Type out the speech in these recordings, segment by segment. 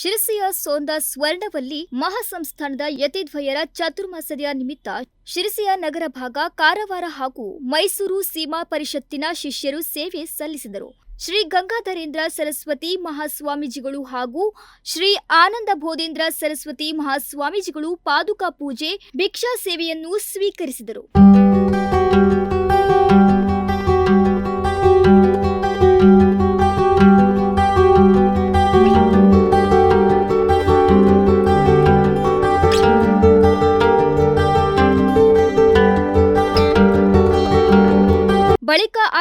ಶಿರಸಿಯ ಸೋಂದ ಸ್ವರ್ಣವಲ್ಲಿ ಮಹಾಸಂಸ್ಥಾನದ ಯತಿದ್ವಯರ ಚತುರ್ಮಾಸದಿಯ ನಿಮಿತ್ತ ಶಿರಸಿಯ ನಗರ ಭಾಗ ಕಾರವಾರ ಹಾಗೂ ಮೈಸೂರು ಸೀಮಾ ಪರಿಷತ್ತಿನ ಶಿಷ್ಯರು ಸೇವೆ ಸಲ್ಲಿಸಿದರು. ಶ್ರೀ ಗಂಗಾಧರೇಂದ್ರ ಸರಸ್ವತಿ ಮಹಾಸ್ವಾಮೀಜಿಗಳು ಹಾಗೂ ಶ್ರೀ ಆನಂದ ಬೋಧೇಂದ್ರ ಸರಸ್ವತಿ ಮಹಾಸ್ವಾಮೀಜಿಗಳು ಪಾದುಕಾ ಪೂಜೆ, ಭಿಕ್ಷಾ ಸೇವೆಯನ್ನು ಸ್ವೀಕರಿಸಿದರು.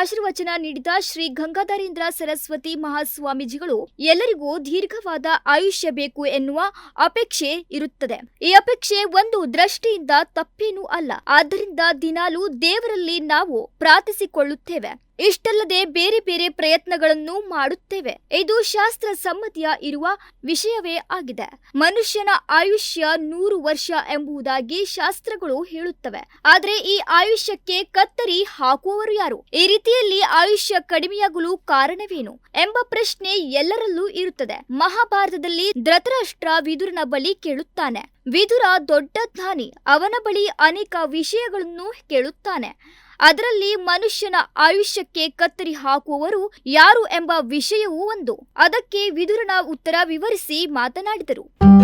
ಆಶೀರ್ವಚನ ನೀಡಿದ ಶ್ರೀ ಗಂಗಾಧರೇಂದ್ರ ಸರಸ್ವತಿ ಮಹಾಸ್ವಾಮೀಜಿಗಳು, ಎಲ್ಲರಿಗೂ ದೀರ್ಘವಾದ ಆಯುಷ್ಯ ಬೇಕು ಎನ್ನುವ ಅಪೇಕ್ಷೆ ಇರುತ್ತದೆ. ಈ ಅಪೇಕ್ಷೆ ಒಂದು ದೃಷ್ಟಿಯಿಂದ ತಪ್ಪೇನೂ ಅಲ್ಲ. ಆದ್ದರಿಂದ ದಿನಾಲೂ ದೇವರಲ್ಲಿ ನಾವು ಪ್ರಾರ್ಥಿಸಿಕೊಳ್ಳುತ್ತೇವೆ. ಇಷ್ಟಲ್ಲದೆ ಬೇರೆ ಬೇರೆ ಪ್ರಯತ್ನಗಳನ್ನು ಮಾಡುತ್ತೇವೆ. ಇದು ಶಾಸ್ತ್ರ ಸಮ್ಮತಿಯ ಇರುವ ವಿಷಯವೇ ಆಗಿದೆ. ಮನುಷ್ಯನ ಆಯುಷ್ಯ ನೂರು ವರ್ಷ ಎಂಬುದಾಗಿ ಶಾಸ್ತ್ರಗಳು ಹೇಳುತ್ತವೆ. ಆದರೆ ಈ ಆಯುಷ್ಯಕ್ಕೆ ಕತ್ತರಿ ಹಾಕುವವರು ಯಾರು? ಈ ರೀತಿಯಲ್ಲಿ ಆಯುಷ್ಯ ಕಡಿಮೆಯಾಗಲು ಕಾರಣವೇನು ಎಂಬ ಪ್ರಶ್ನೆ ಎಲ್ಲರಲ್ಲೂ ಇರುತ್ತದೆ. ಮಹಾಭಾರತದಲ್ಲಿ ಧೃತರಾಷ್ಟ್ರ ವಿದುರನ ಬಳಿ ಕೇಳುತ್ತಾನೆ. ವಿದುರ ದೊಡ್ಡ ಜ್ಞಾನಿ ಅವನ ಬಳಿ ಅನೇಕ ವಿಷಯಗಳನ್ನು ಕೇಳುತ್ತಾನೆ. ಅದರಲ್ಲಿ ಮನುಷ್ಯನ ಆಯುಷ್ಯಕ್ಕೆ ಕತ್ತರಿ ಹಾಕುವವರು ಯಾರು ಎಂಬ ವಿಷಯವೂ ಒಂದು. ಅದಕ್ಕೆ ವಿದುರನ ಉತ್ತರ ವಿವರಿಸಿ ಮಾತನಾಡಿದರು.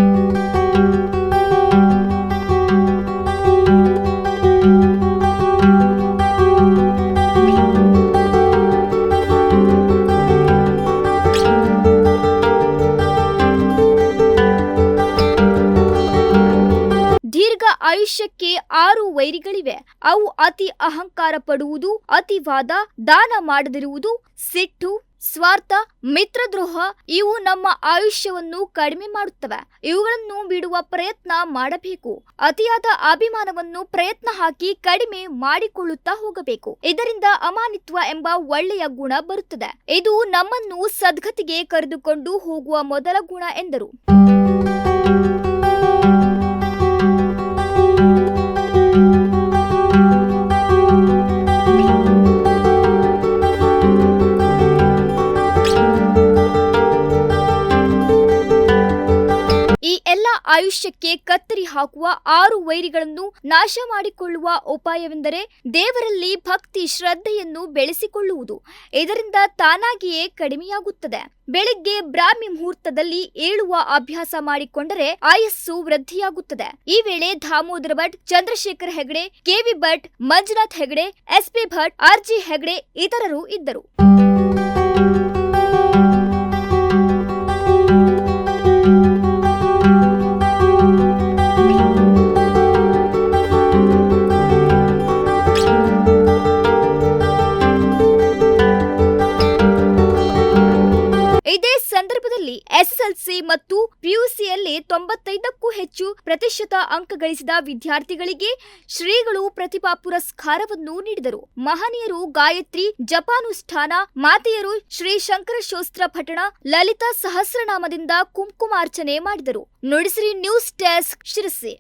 ದೀರ್ಘ ಆಯುಷ್ಯಕ್ಕೆ ಆರು ವೈರಿಗಳಿವೆ. ಅವು ಅತಿ ಅಹಂಕಾರ ಪಡುವುದು, ಅತಿವಾದ, ದಾನ ಮಾಡದಿರುವುದು, ಸಿಟ್ಟು, ಸ್ವಾರ್ಥ, ಮಿತ್ರದ್ರೋಹ, ಇವು ನಮ್ಮ ಆಯುಷ್ಯವನ್ನು ಕಡಿಮೆ ಮಾಡುತ್ತವೆ. ಇವುಗಳನ್ನು ಬಿಡುವ ಪ್ರಯತ್ನ ಮಾಡಬೇಕು. ಅತಿಯಾದ ಅಭಿಮಾನವನ್ನು ಪ್ರಯತ್ನ ಹಾಕಿ ಕಡಿಮೆ ಮಾಡಿಕೊಳ್ಳುತ್ತಾ ಹೋಗಬೇಕು. ಇದರಿಂದ ಅಮಾನಿತ್ವ ಎಂಬ ಒಳ್ಳೆಯ ಗುಣ ಬರುತ್ತದೆ. ಇದು ನಮ್ಮನ್ನು ಸದ್ಗತಿಗೆ ಕರೆದುಕೊಂಡು ಹೋಗುವ ಮೊದಲ ಗುಣ ಎಂದರು. ಆಯುಷ್ಯಕ್ಕೆ ಕತ್ತರಿ ಹಾಕುವ ಆರು ವೈರಿಗಳನ್ನು ನಾಶ ಮಾಡಿಕೊಳ್ಳುವ ಉಪಾಯವೆಂದರೆ ದೇವರಲ್ಲಿ ಭಕ್ತಿ ಶ್ರದ್ಧೆಯನ್ನು ಬೆಳೆಸಿಕೊಳ್ಳುವುದು. ಇದರಿಂದ ತಾನಾಗಿಯೇ ಕಡಿಮೆಯಾಗುತ್ತದೆ. ಬೆಳಿಗ್ಗೆ ಬ್ರಾಹ್ಮಿ ಮುಹೂರ್ತದಲ್ಲಿ ಏಳುವ ಅಭ್ಯಾಸ ಮಾಡಿಕೊಂಡರೆ ಆಯಸ್ಸು ವೃದ್ಧಿಯಾಗುತ್ತದೆ. ಈ ವೇಳೆ Damodara Bhat, Chandrashekhar Hegde KV Bhat, Manjunath Hegde SP Bhat RG Hegde ಇತರರು ಇದ್ದರು. ಎಸ್ಎಸ್ಎಲ್ಸಿ ಮತ್ತು ಪಿಯುಸಿಯಲ್ಲಿ ತೊಂಬತ್ತೈದಕ್ಕೂ ಹೆಚ್ಚು ಪ್ರತಿಶತ ಅಂಕ ಗಳಿಸಿದ ವಿದ್ಯಾರ್ಥಿಗಳಿಗೆ ಶ್ರೀಗಳು ಪ್ರತಿಭಾ ಪುರಸ್ಕಾರವನ್ನು ನೀಡಿದರು. ಮಹನೀಯರು ಗಾಯತ್ರಿ ಜಪಾನುಷ್ಠಾನ, ಮಾತೆಯರು ಶ್ರೀ ಶಂಕರಶೋಸ್ತ್ರ ಪಠಣ, ಲಲಿತಾ ಸಹಸ್ರನಾಮದಿಂದ ಕುಂಕುಮಾರ್ಚನೆ ಮಾಡಿದರು. Nudisiri news desk Sirsi.